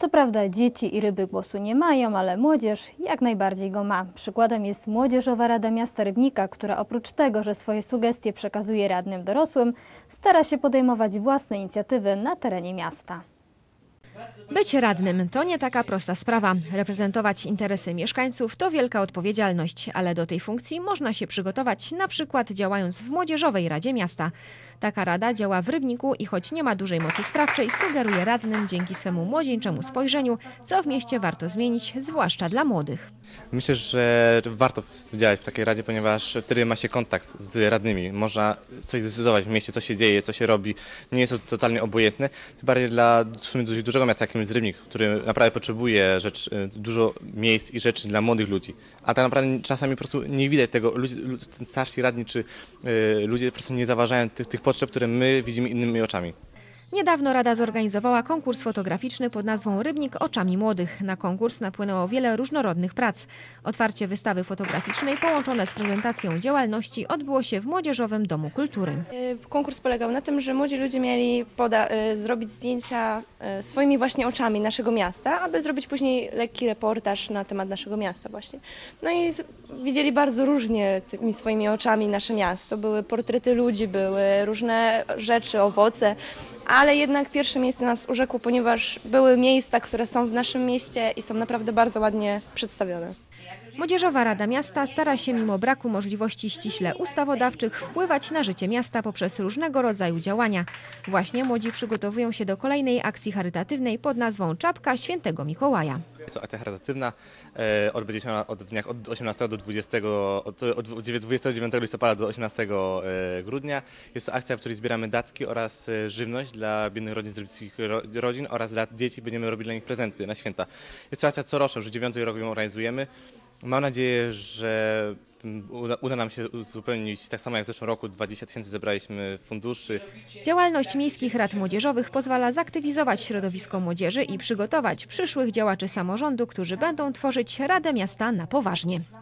Co prawda dzieci i ryby głosu nie mają, ale młodzież jak najbardziej go ma. Przykładem jest Młodzieżowa Rada Miasta Rybnika, która oprócz tego, że swoje sugestie przekazuje radnym dorosłym, stara się podejmować własne inicjatywy na terenie miasta. Być radnym to nie taka prosta sprawa. Reprezentować interesy mieszkańców to wielka odpowiedzialność, ale do tej funkcji można się przygotować na przykład działając w Młodzieżowej Radzie Miasta. Taka rada działa w Rybniku i choć nie ma dużej mocy sprawczej, sugeruje radnym dzięki swemu młodzieńczemu spojrzeniu, co w mieście warto zmienić, zwłaszcza dla młodych. Myślę, że warto działać w takiej radzie, ponieważ wtedy ma się kontakt z radnymi. Można coś zdecydować w mieście, co się dzieje, co się robi. Nie jest to totalnie obojętne. Tym bardziej dla w sumie dużego miasta, jakim jest Rybnik, który naprawdę potrzebuje rzecz, dużo miejsc i rzeczy dla młodych ludzi. A tak naprawdę czasami po prostu nie widać tego. Ludzie, lu- starsi radni czy y, ludzie po prostu nie zauważają tych, tych potrzeb, które my widzimy innymi oczami. Niedawno Rada zorganizowała konkurs fotograficzny pod nazwą Rybnik oczami młodych. Na konkurs napłynęło wiele różnorodnych prac. Otwarcie wystawy fotograficznej połączone z prezentacją działalności odbyło się w Młodzieżowym Domu Kultury. Y, Konkurs polegał na tym, że młodzi ludzie mieli y, zrobić zdjęcia y, swoimi właśnie oczami naszego miasta, aby zrobić później lekki reportaż na temat naszego miasta właśnie. No i widzieli bardzo różnie tymi swoimi oczami nasze miasto. Były portrety ludzi, były różne rzeczy, owoce, ale jednak pierwsze miejsce nas urzekło, ponieważ były miejsca, które są w naszym mieście i są naprawdę bardzo ładnie przedstawione. Młodzieżowa Rada Miasta stara się mimo braku możliwości ściśle ustawodawczych wpływać na życie miasta poprzez różnego rodzaju działania. Właśnie młodzi przygotowują się do kolejnej akcji charytatywnej pod nazwą Czapka Świętego Mikołaja. Jest to akcja charytatywna, e, odbędzie się ona od dniach od 18 do 20, od, od 29 listopada do 18 e, grudnia. Jest to akcja, w której zbieramy datki oraz e, żywność dla biednych rodzin z rodzin oraz dla dzieci. Będziemy robili dla nich prezenty na święta. Jest to akcja coroczna, już dziewiąty rok ją organizujemy. Mam nadzieję, że uda, uda nam się uzupełnić, tak samo jak w zeszłym roku, 20 tysięcy zebraliśmy funduszy. Działalność miejskich rad młodzieżowych pozwala zaktywizować środowisko młodzieży i przygotować przyszłych działaczy samorządu, którzy będą tworzyć Radę Miasta na poważnie.